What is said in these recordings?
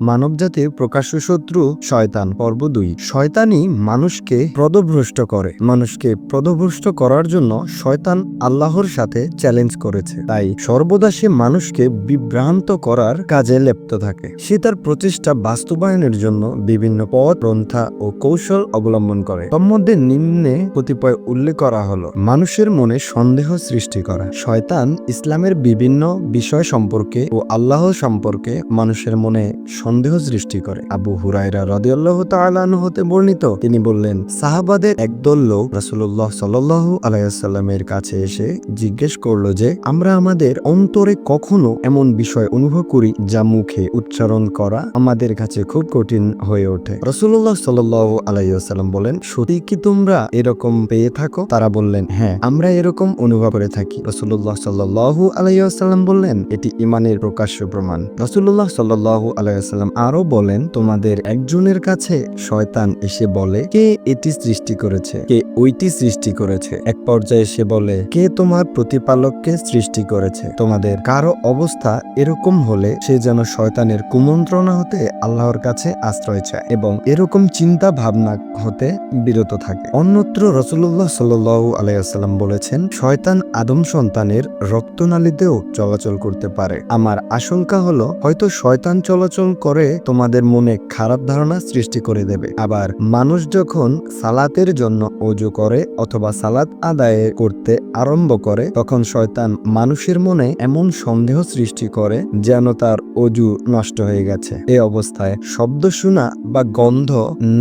মানব জাতির প্রকাশ্য শত্রু শয়তান। পর্ব দুই। শয়তানই মানুষকে প্রদভ্রষ্ট করে। মানুষকে প্রদভ্রষ্ট করার জন্য শয়তান আল্লাহর সাথে চ্যালেঞ্জ করেছে। তাই সর্বদা সে মানুষকে বিভ্রান্ত করার কাজে লেপ্ত থাকে। সে তার প্রচেষ্টা বাস্তবায়নের জন্য বিভিন্ন পথ, পন্থা ও কৌশল অবলম্বন করে। তন্মধ্যে নিম্নে কতিপয় উল্লেখ করা হলো মানুষের মনে সন্দেহ সৃষ্টি করা। শয়তান ইসলামের বিভিন্ন বিষয় সম্পর্কে ও আল্লাহ সম্পর্কে মানুষের মনে সন্দেহ সৃষ্টি করে। আবু হুরাইরা রদিয়াল্লাহ তালানু হতে বর্ণিত। তিনি বললেন, সাহাবাদের একদল লোক রাসুল্লাহ সাল্লাহ আলাইসাল্লামের কাছে এসে জিজ্ঞেস করল যে, আমরা আমাদের অন্তরে কখনো এমন বিষয় অনুভব করি যা মুখে উচ্চারণ করা আমাদের কাছে খুব কঠিন হয়ে ওঠে? রসুল্লাহ সাল্লাহ আলাইসাল্লাম বলেন, সত্যি কি তোমরা এরকম পেয়ে থাকো? তারা বললেন হ্যাঁ আমরা এরকম অনুভব করে থাকি। রসুল্লাহ সাল্লাহ আলাইসাল্লাম বললেন, এটি ইমানের প্রকাশ্য প্রমাণ। রসুল্লাহ সাল্লাহ আলাইসাল্লাম আরও বলেন, তোমাদের একজনের কাছে শয়তান এসে বলে, কে এটি সৃষ্টি করেছে? কে ওইটি সৃষ্টি করেছে? এক পর্যায়ে সে বলে, কে তোমার প্রতিপালককে সৃষ্টি করেছে? তোমাদের কারও অবস্থা এরকম হলে সে যেন শয়তানের কুমন্ত্রণা হতে আল্লাহর কাছে আশ্রয় চায় এবং এরকম চিন্তা ভাবনা হতে বিরত থাকে। অন্যত্র রসুল্লাহ সাল্লু আলাইসাল্লাম বলেছেন, শয়তান আদম সন্তানের রক্তনালীতেও চলাচল করতে পারে। আমার আশঙ্কা হলো, হয়তো শয়তান চলাচল করে তোমাদের মনে খারাপ ধারণা সৃষ্টি করে দেবে। আবার মানুষ যখন সালাতের জন্য অজু করে অথবা সালাত আদায় করতে আরম্ভ করে, তখন শয়তান মানুষের মনে এমন সন্দেহ সৃষ্টি করে যেন তার অজু নষ্ট হয়ে গেছে। এ অবস্থায় শব্দ শোনা বা গন্ধ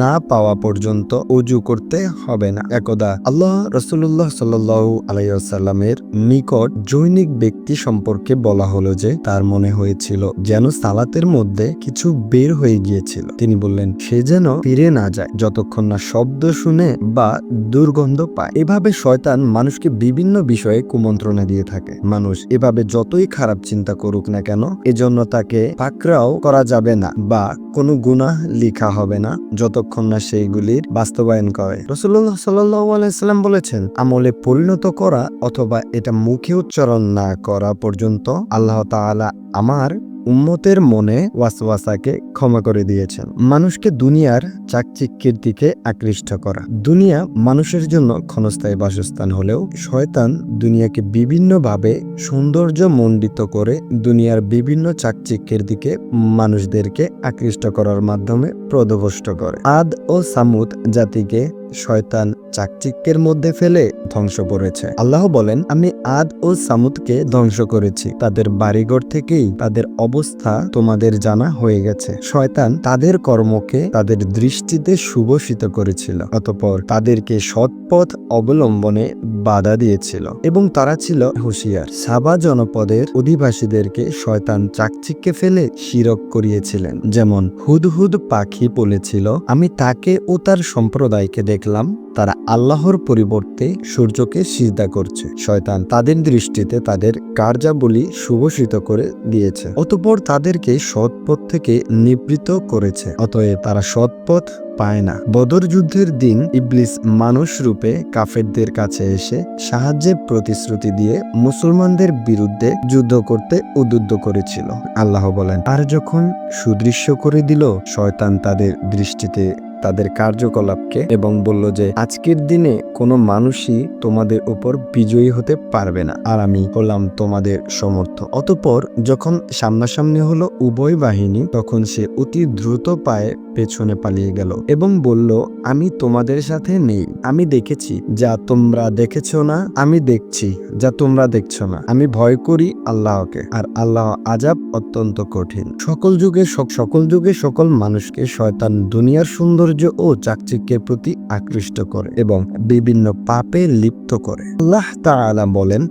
না পাওয়া পর্যন্ত অজু করতে হবে না। একদা আল্লাহ রসুল্লাহ সাল্লু আলাইসাল্লামের নিকট জৈনিক ব্যক্তি সম্পর্কে বলা হলো যে, তার মনে হয়েছিল যেন সালাতের মধ্যে কিছু বের হয়ে গিয়েছিল। তিনি বললেন, সে যেন ফিরে না যায়, যতক্ষণ না শব্দ শুনে বা দুর্গন্ধ পায়। এভাবে শয়তান মানুষকে বিভিন্ন বিষয়ে কুমন্ত্রণা দিয়ে থাকে। মানুষ এভাবে যতই খারাপ চিন্তা করুক না কেন, এজন্য তাকে পাকড়াও করা যাবে না বা কোনো গুনাহ লিখা হবে না, যতক্ষণ না সেইগুলির বাস্তবায়ন করে। রসুল্লাহ সাল্লাম বলেছেন, আমলে পরিণত করা অথবা এটা মুখে উচ্চারণ না করা পর্যন্ত আল্লাহ তাআলা আমার উম্মতের মনে ওয়াসওয়াসাকে ক্ষমা করে দিয়েছেন। মানুষকে দুনিয়ার চাকচিক্যের দিকে আকৃষ্ট করা। দুনিয়া মানুষের জন্য ক্ষণস্থায়ী বাসস্থান হলেও শয়তান দুনিয়াকে বিভিন্নভাবে সৌন্দর্য মণ্ডিত করে দুনিয়ার বিভিন্ন চাকচিক্যের দিকে মানুষদেরকে আকৃষ্ট করার মাধ্যমে প্রদভষ্ট করে। আদ ও সামুদ জাতিকে শয়তান চাকচিক্যের মধ্যে ফেলে ধ্বংস করেছে। আল্লাহ বলেন, আমি আদ ও সামুদকে ধ্বংস করেছি। তাদের বাড়িঘর থেকেই তাদের অবস্থা তোমাদের জানা হয়ে গেছে। শয়তান তাদের কর্মকে তাদের দৃষ্টিতে সুবসিত করেছিল, অতপর তাদেরকে সৎপথ অবলম্বনে বাধা দিয়েছিল এবং তারা ছিল হুঁশিয়ার। সাবা জনপদের অধিবাসীদেরকে শয়তান চাকচিক্যে ফেলে শিরক করিয়েছিলেন। যেমন, হুদহুদ পাখি বলেছিল, আমি তাকে ও তার সম্প্রদায়কে দেখলাম, তারা আল্লাহর পরিবর্তে সূর্যকে সিজদা করছে। শয়তান তাদের দৃষ্টিতে তাদের কার্যাবলী শুভসিত করে দিয়েছে। অতপর তাদেরকে সৎপথ থেকে নিবৃত করেছে। অতএব তারা সৎপথ পায় না। বদর যুদ্ধের দিন ইবলিস মানুষ রূপে কাফেরদের কাছে এসে সাহায্যের প্রতিশ্রুতি দিয়ে মুসলমানদের বিরুদ্ধে যুদ্ধ করতে উদ্বুদ্ধ করেছিল। আল্লাহ বলেন আর যখন সুদৃশ্য করে দিল, শয়তান তাদের দৃষ্টিতে তাদের কার্যকলাপকে এবং বলল যে, আজকের দিনে কোনো মানুষই তোমাদের উপর বিজয়ী হতে পারবে না। আর আমি হলাম তোমাদের সমর্থ অতপর যখন সামনাসামনি হলো উভয় বাহিনী, তখন সে অতি দ্রুত পায়ে পেছনে পালিয়ে গেল এবং বলল, আমি তোমাদের সাথে নেই। আমি দেখেছি যা তোমরা দেখেছ না। আমি দেখছি যা তোমরা দেখছ না। আমি ভয় করি আল্লাহকে, আর আল্লাহ আজাব অত্যন্ত কঠিন। সকল যুগে সকল যুগে সকল মানুষকে শয়তান দুনিয়ার সৌন্দর্য ও চাকচিক্যের প্রতি আকৃষ্ট করে এবং বিভিন্ন পাপে লিপ্ত করে। আল্লাহ তাআলা বলেন,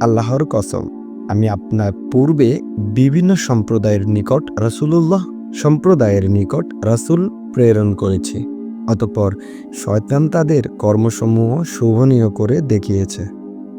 আল্লাহর কসম, আমি আপনার পূর্বে বিভিন্ন সম্প্রদায়ের নিকট রাসূলুল্লাহ সম্প্রদায়ের নিকট রাসুল প্রেরণ করেছি, অতপর শয়তান তাদের কর্মসমূহ শোভনীয় করে দেখিয়েছে।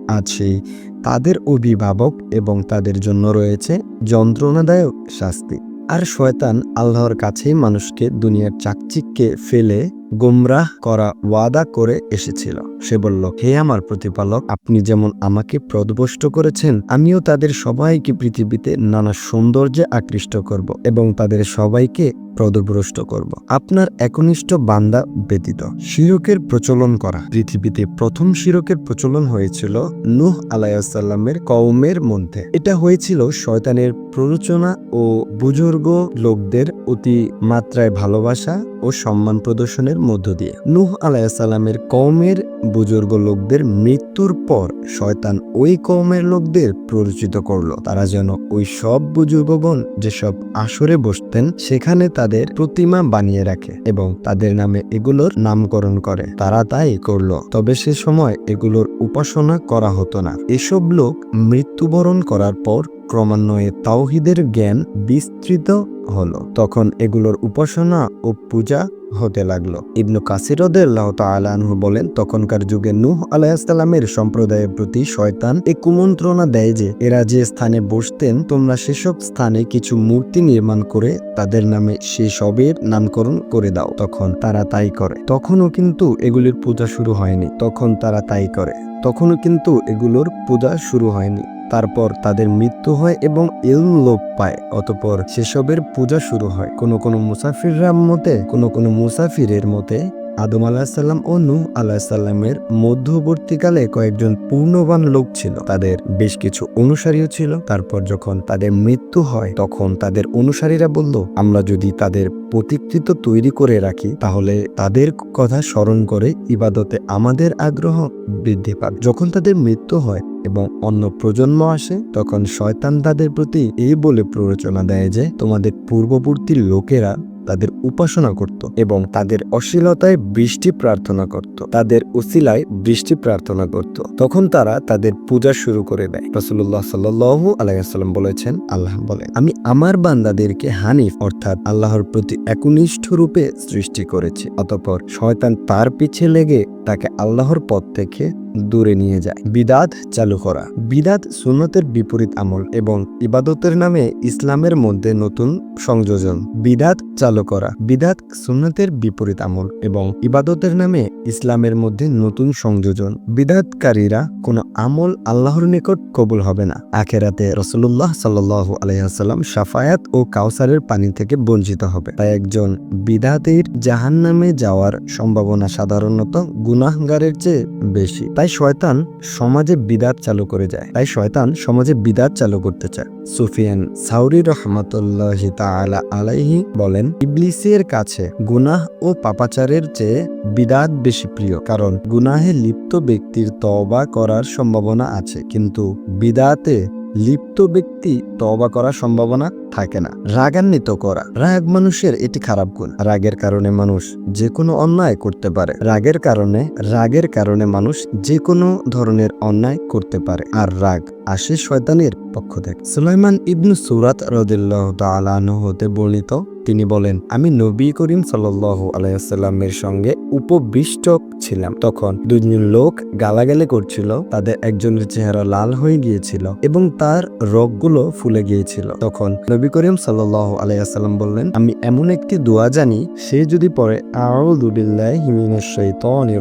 আজ সেই তাদের অভিভাবক এবং তাদের জন্য রয়েছে যন্ত্রণাদায়ক শাস্তি। আর শয়তান আল্লাহর কাছেই মানুষকে দুনিয়ার চাকচিককে ফেলে গুমরাহ করা ওয়াদা করে এসেছিল। সে বলল, হে আমার প্রতিপালক, আপনি যেমন আমাকে প্রদবষ্ট করেছেন, আমিও তাদের সবাইকে পৃথিবীতে নানা সৌন্দর্যে আকৃষ্ট করব এবং তাদের সবাইকে প্রদভ্রষ্ট করব। আপনার একনিষ্ঠ বান্দা ব্যতীত শিরকের প্রচলন করা পৃথিবীতে প্রথম শিরকের প্রচলন হয়েছিল নুহ আলাইসাল্লামের কওমের মধ্যে। এটা হয়েছিল শয়তানের প্ররোচনা ও বুজুর্গ লোকদের অতি মাত্রায় ভালোবাসা ও সম্মান প্রদর্শনের মধ্য দিয়ে। নুহ আলাইসাল্লামের কওমের বুজুর্গ লোকদের মৃত্যুর পর শয়তান ওই কওমের লোকদের প্ররোচিত করল। তারা যেন ওই সব বুজুর্গগণ যেসব আসরে বসতেন, সেখানে তাদের প্রতিমা বানিয়ে রাখে এবং তাদের নামে এগুলোর নামকরণ করে। তারা তাই করল। তবে সে সময় এগুলোর উপাসনা করা হতো না। এসব লোক মৃত্যুবরণ করার পর ক্রমান্বয়ে তাওহিদের জ্ঞান বিস্তৃত হলো। তখন এগুলোর উপাসনা ও পূজা হতে লাগল। ইবনু কাসিরদাল্লাহ তালানহু বলেন, তখনকার যুগে নূহ আলাইসাল্লামের সম্প্রদায়ের প্রতি শয়তান এ কুমন্ত্রণা দেয় যে, এরা যে স্থানে বসতেন, তোমরা সেসব স্থানে কিছু মূর্তি নির্মাণ করে তাদের নামে সে সবের নামকরণ করে দাও। তখন তারা তাই করে। তখনও কিন্তু এগুলির পূজা শুরু হয়নি। তখন তারা তাই করে। তখনও কিন্তু এগুলোর পূজা শুরু হয়নি। তারপর তাদের মৃত্যু হয় এবং এল লোপ পায়, অতপর সেসবের পূজা শুরু হয়। কোনো কোনো মুসাফিররা মতে, কোনো কোনো মুসাফিরের মতে আদম আলাহিসাল্লাম ও নূহ আলাহিসাল্লামের মধ্যবর্তীকালে কয়েকজন পূর্ণবান লোক ছিল। তাদের বেশ কিছু অনুসারীও ছিল। তারপর যখন তাদের মৃত্যু হয়, তখন তাদের অনুসারীরা বলল, আমরা যদি তাদের প্রতিকৃত তৈরি করে রাখি, তাহলে তাদের কথা স্মরণ করে ইবাদতে আমাদের আগ্রহ বৃদ্ধি পাবে। যখন তাদের মৃত্যু হয় এবং অন্য প্রজন্ম আসে, তখন শয়তান তাদের প্রতি এই বলে প্ররোচনা দেয় যে, তোমাদের পূর্ববর্তী লোকেরা তাদের উপাসনা করত এবং তাদের অশ্লীলতায় বৃষ্টি প্রার্থনা করত। তাদের উসিলায় বৃষ্টি প্রার্থনা করত। তখন তারা তাদের পূজা শুরু করে দেয়। রসুল্লাহ সাল্লু আলাইসাল্লাম বলেছেন, আল্লাহ বলে আমি আমার বান্দাদেরকে হানিফ অর্থাৎ আল্লাহর প্রতি একনিষ্ঠ রূপে সৃষ্টি করেছি। অতপর শয়তান তার পিছে লেগে তাকে আল্লাহর পথ থেকে দূরে নিয়ে যায়। বিদাত চালু করা। বিদাত সুন্নতের বিপরীত আমল এবং ইবাদতের নামে ইসলামের মধ্যে নতুন সংযোজন। বিদাত চালু করা। বিদাত সুন্নতের বিপরীত আমল এবং ইবাদতের নামে ইসলামের মধ্যে নতুন সংযোজন। বিদাতকারীরা কোনো আমল আল্লাহর নিকট কবুল হবে না। আখেরাতে রসুল্লাহ সাল্লাহ আলহাম সাফায়াত ও কাউসারের পানি থেকে বঞ্চিত হবে। তাই একজন বিদাতের জাহান নামে যাওয়ার সম্ভাবনা সাধারণত গুনাহগারের চেয়ে বেশি। তাই শয়তান সমাজে বিদাত চালু করে যায়। তাই শয়তান সমাজে বিদাত চালু করতে চায়। সুফিয়ান সাউরি রহমতুল্লাহ তাআলা আলাইহি বলেন, ইবলিসের কাছে গুনাহ ও পাপাচারের চেয়ে বিদাত বেশি প্রিয়, কারণ গুনাহে লিপ্ত ব্যক্তির তওবা করার সম্ভাবনা আছে। কিন্তু বিদাতে লিপ্ত ব্যক্তি তওবা করার সম্ভাবনা থাকে না। রাগান্বিত করা। রাগ মানুষের এটি খারাপ গুণ। রাগের কারণে মানুষ যে কোনো অন্যায় করতে পারে। রাগের কারণে রাগের কারণে মানুষ যে কোনো ধরনের অন্যায় করতে পারে। আর রাগ আসে শয়তানের পক্ষ থেকে। সুলাইমান ইবনু সুরাত রদিল্লাহ তালাহ হতে বর্ণিত, তিনি বলেন, আমি নবী করিম সাল্লাহ আলাইসাল্লামের সঙ্গে উপবিষ্ট ছিলাম। তখন দুজন লোক গালাগালি করছিল, তাদের একজনের চেহারা লাল হয়ে গিয়েছিল এবং তার রোগগুলো ফুলে গিয়েছিল। তখন নবী করিম সাল্লাহ আলাইসাল্লাম বললেন, আমি এমন একটি দোয়া জানি, সে যদি পরে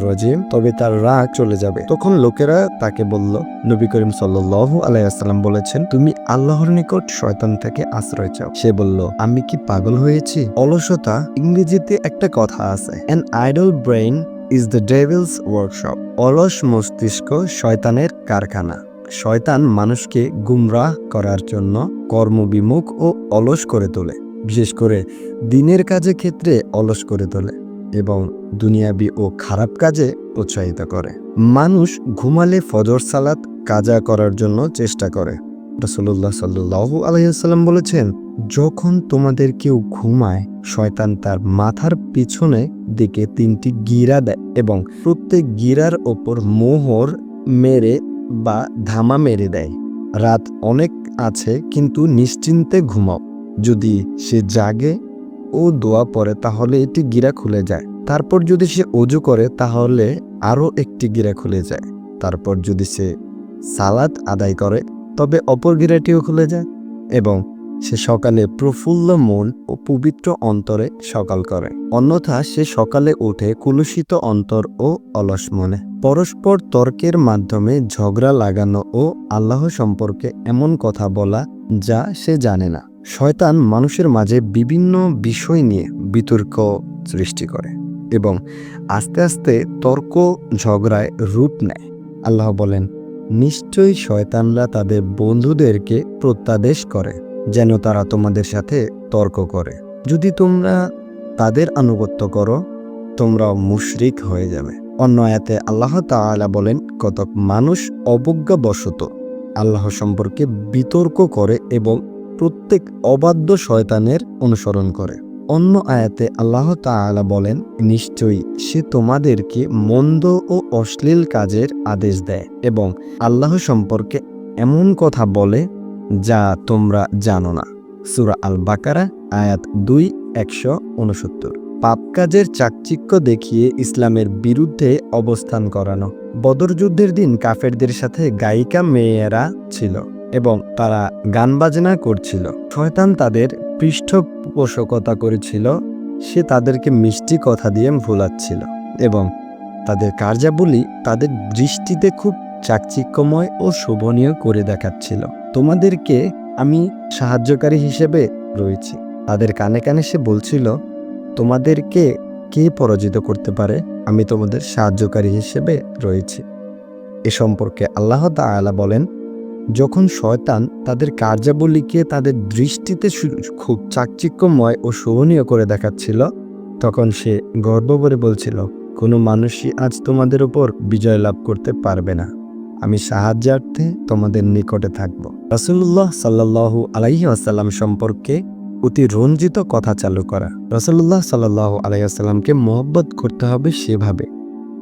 রাজিম তবে তার রাগ চলে যাবে। তখন লোকেরা তাকে বলল, নবী করিম সাল্লাহ আলাইসাল্লাম বলেছেন, তুমি আল্লাহর নিকট শয়তান থেকে আশ্রয় চাও। সে বলল, আমি কি পাগল হয়েছি? অলসতা, ইংরেজিতে একটা কথা আছে an idle brain is the devil's workshop অলস মস্তিষ্ক শয়তানের কারখানা। শয়তান মানুষকে গুমরাহ করার জন্য কর্মবিমুখ ও অলস করে তোলে, বিশেষ করে দিনের কাজে ক্ষেত্রে অলস করে তোলে এবং দুনিয়াবি ও খারাপ কাজে উৎসাহিত করে। মানুষ ঘুমালে ফজর সালাত কাজা করার জন্য চেষ্টা করে। রসল্লাহ সাল্লু আলহিহাল্লাম বলেছেন, যখন তোমাদের কেউ ঘুমায়, শয়তান তার মাথার পিছনে দিকে তিনটি গিরা দেয় এবং প্রত্যেক গিরার ওপর মোহর মেরে বা ধামা মেরে দেয়। রাত অনেক আছে, কিন্তু নিশ্চিন্তে ঘুমাও। যদি সে জাগে ও দোয়া পরে তাহলে এটি গিরা খুলে যায়। তারপর যদি সে অজু করে, তাহলে আরও একটি গিরা খুলে যায়। তারপর যদি সে সালাদ আদায় করে, তবে অপর গিরাটিও খুলে যায়। এবং সে সকালে প্রফুল্ল মন ও পবিত্র অন্তরে সকাল করে। অন্যথা সে সকালে উঠে কুলুষিত অন্তর ও অলস মনে। পরস্পর তর্কের মাধ্যমে ঝগড়া লাগানো ও আল্লাহ সম্পর্কে এমন কথা বলা যা সে জানে না। শয়তান মানুষের মাঝে বিভিন্ন বিষয় নিয়ে বিতর্ক সৃষ্টি করে এবং আস্তে আস্তে তর্ক ঝগড়ায় রূপ নেয়। আল্লাহ বলেন, নিশ্চয়ই শয়তানরা তাদের বন্ধুদেরকে প্রত্যাদেশ করে। যেন তারা তোমাদের সাথে তর্ক করে। যদি তোমরা তাদের আনুগত্য করো তোমরা মুশরিক হয়ে যাবে। অন্য আয়াতে আল্লাহ তাআলা বলেন, কতক মানুষ অবজ্ঞাবশত আল্লাহ সম্পর্কে বিতর্ক করে এবং প্রত্যেক অবাধ্য শয়তানের অনুসরণ করে। অন্য আয়াতে আল্লাহ তাআলা বলেন, নিশ্চয়ই সে তোমাদেরকে মন্দ ও অশ্লীল কাজের আদেশ দেয় এবং আল্লাহ সম্পর্কে এমন কথা বলে যা তোমরা জানো না। সুরা আল বাকারা আয়াত দুই, একশো উনসত্তর পাপ কাজের চাকচিক্য দেখিয়ে ইসলামের বিরুদ্ধে অবস্থান করানো। বদর যুদ্ধের দিন কাফেরদের সাথে গায়িকা মেয়েরা ছিল এবং তারা গান বাজনা করছিল। শয়তান তাদের পৃষ্ঠপোষকতা করেছিল। সে তাদেরকে মিষ্টি কথা দিয়ে ভোলাচ্ছিল এবং তাদের কার্যাবলী তাদের দৃষ্টিতে খুব চাকচিক্যময় ও শোভনীয় করে দেখাচ্ছিল। তোমাদেরকে আমি সাহায্যকারী হিসেবে রয়েছি। তাদের কানে কানে সে বলছিল, তোমাদেরকে কে পরাজিত করতে পারে? আমি তোমাদের সাহায্যকারী হিসেবে রয়েছি। এ সম্পর্কে আল্লাহ তাআলা বলেন, যখন শয়তান তাদের কার্যাবলীকে তাদের দৃষ্টিতে খুব চাকচিক্যময় ও শোভনীয় করে দেখাচ্ছিল, তখন সে গর্ব করে বলছিল, কোনো মানুষই আজ তোমাদের উপর বিজয় লাভ করতে পারবে না। আমি সাহায্যার্থে তোমাদের নিকটে থাকব। রসুল্লাহ সাল্লাহু আলাইহি আসাল্লাম সম্পর্কে অতি রঞ্জিত কথা চালু করা। রসুল্লাহ সাল্লাহ আলাইসাল্লামকে মোহব্বত করতে হবে সেভাবে,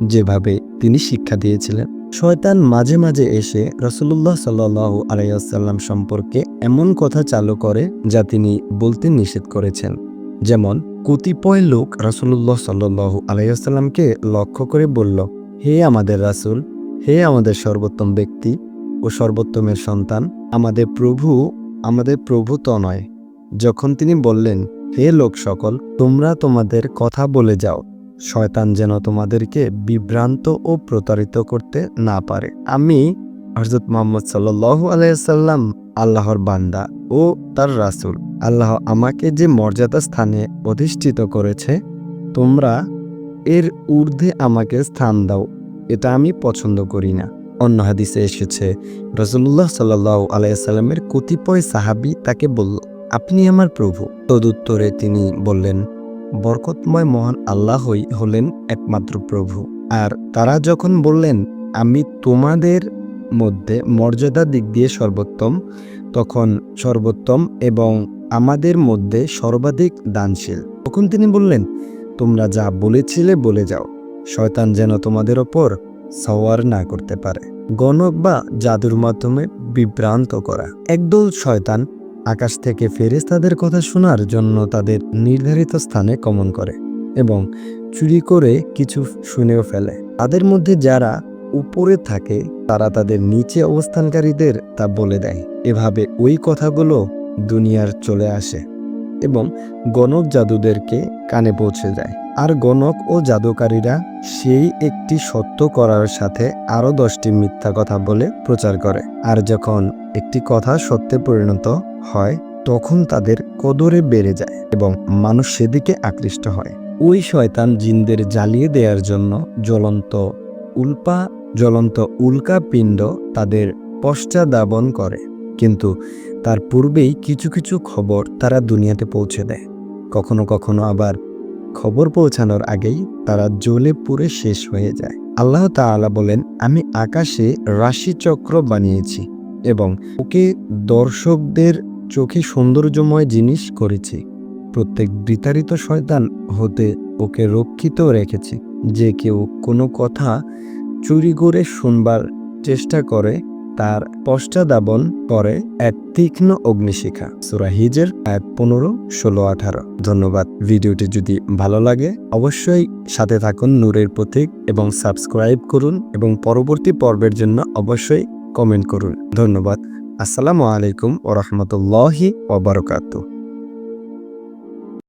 যেভাবে তিনি শিক্ষা দিয়েছিলেন। শয়তান মাঝে মাঝে এসে রসুল্লাহ সাল্লাহ আলাইসাল্লাম সম্পর্কে এমন কথা চালু করে যা তিনি বলতে নিষেধ করেছেন। যেমন, কতিপয় লোক রসুল্লাহ সাল্লাহ আলাইসাল্লামকে লক্ষ্য করে বলল, হে আমাদের রাসূল হে আমাদের সর্বোত্তম ব্যক্তি ও সর্বোত্তমের সন্তান, আমাদের প্রভু আমাদের প্রভু তো নয়। যখন তিনি বললেন, হে লোক সকল, তোমরা তোমাদের কথা বলে যাও। শয়তান যেন তোমাদেরকে বিভ্রান্ত ও প্রতারিত করতে না পারে। আমি হজরত মোহাম্মদ সাল্লাহ আলাইসাল্লাম আল্লাহর বান্দা ও তার রাসূল। আল্লাহ আমাকে যে মর্যাদা স্থানে অধিষ্ঠিত করেছে, তোমরা এর ঊর্ধ্বে আমাকে স্থান দাও। এটা আমি পছন্দ করি না। অন্য হাদিসে এসেছে রসুল্লাহ সাল্লাহ আলাইসাল্লামের কতিপয় সাহাবি তাকে বলল, আপনি আমার প্রভু। তদুত্তরে তিনি বললেন, বরকতময় মহান আল্লাহই হলেন একমাত্র প্রভু। আর তারা যখন বললেন, আমি তোমাদের মধ্যে মর্যাদা দিক দিয়ে সর্বোত্তম, তখন সর্বোত্তম এবং আমাদের মধ্যে সর্বাধিক দানশীল। তখন তিনি বললেন, তোমরা যা বলেছিলে বলে যাও। শয়তান যেন তোমাদের ওপর সওয়ার না করতে পারে। গণক বা জাদুর মাধ্যমে বিভ্রান্ত করা। একদল শয়তান আকাশ থেকে ফেরেস্তাদের কথা শোনার জন্য তাদের নির্ধারিত স্থানে গমন করে এবং চুরি করে কিছু শুনেও ফেলে। তাদের মধ্যে যারা উপরে থাকে, তারা তাদের নিচে অবস্থানকারীদের তা বলে দেয়। এভাবে ওই কথাগুলো দুনিয়ার চলে আসে এবং গণক জাদুদেরকে কানে পৌঁছে যায়। আর গণক ও জাদুকারীরা সেই একটি সত্য করার সাথে আরও দশটি মিথ্যা কথা বলে প্রচার করে। আর যখন একটি কথা সত্যে পরিণত হয়, তখন তাদের কদরে বেড়ে যায় এবং মানুষ সেদিকে আকৃষ্ট হয়। ওই শয়তান জিনদের জ্বালিয়ে দেওয়ার জন্য জ্বলন্ত উল্পা, জ্বলন্ত উল্কা পিণ্ড তাদের পশ্চাদাবন করে। কিন্তু তার পূর্বেই কিছু কিছু খবর তারা দুনিয়াতে পৌঁছে দেয়। কখনো কখনো আবার খবর পৌঁছানোর আগেই তারা জ্বলে পুড়ে শেষ হয়ে যায়। আল্লাহ তাআলা বলেন, আমি আকাশে রাশিচক্র বানিয়েছি এবং ওকে দর্শকদের চোখে সৌন্দর্যময় জিনিস করেছি। প্রত্যেক বিতাড়িত শয়তান হতে ওকে রক্ষিত রেখেছি। যে কেউ কোনো কথা চুরি করে শুনবার চেষ্টা করে তার পশ্চাদাবন করে এক তীক্ষ্ণ অগ্নিশিখা সুরাহিজের এক পনেরো, ষোলো, আঠারো। ধন্যবাদ। ভিডিওটি যদি ভালো লাগে, অবশ্যই সাথে থাকুন নূরের প্রতীক এবং সাবস্ক্রাইব করুন এবং পরবর্তী পর্বের জন্য অবশ্যই কমেন্ট করুন। ধন্যবাদ। আসসালামু আলাইকুম ওরহমতুল্লাহি ওবরকাতু